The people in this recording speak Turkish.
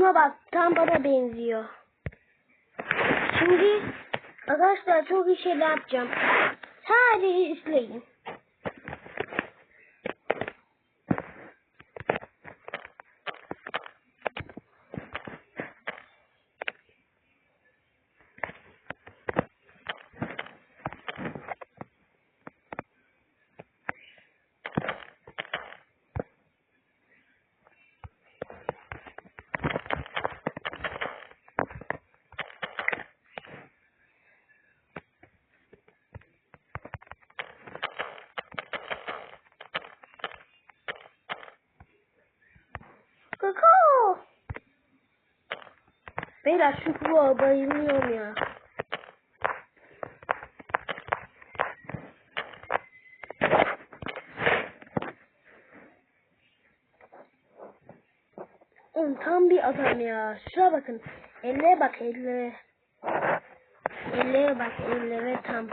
Şuna bak tam bana benziyor. Şimdi arkadaşlar çok iyi şeyler yapacağım. Sadece izleyin. Beyler şu kulağa bayılıyorum ya. Oğlum tam bir adam ya. Şuna bakın. Elle bak elle. Elle bak ellere tam.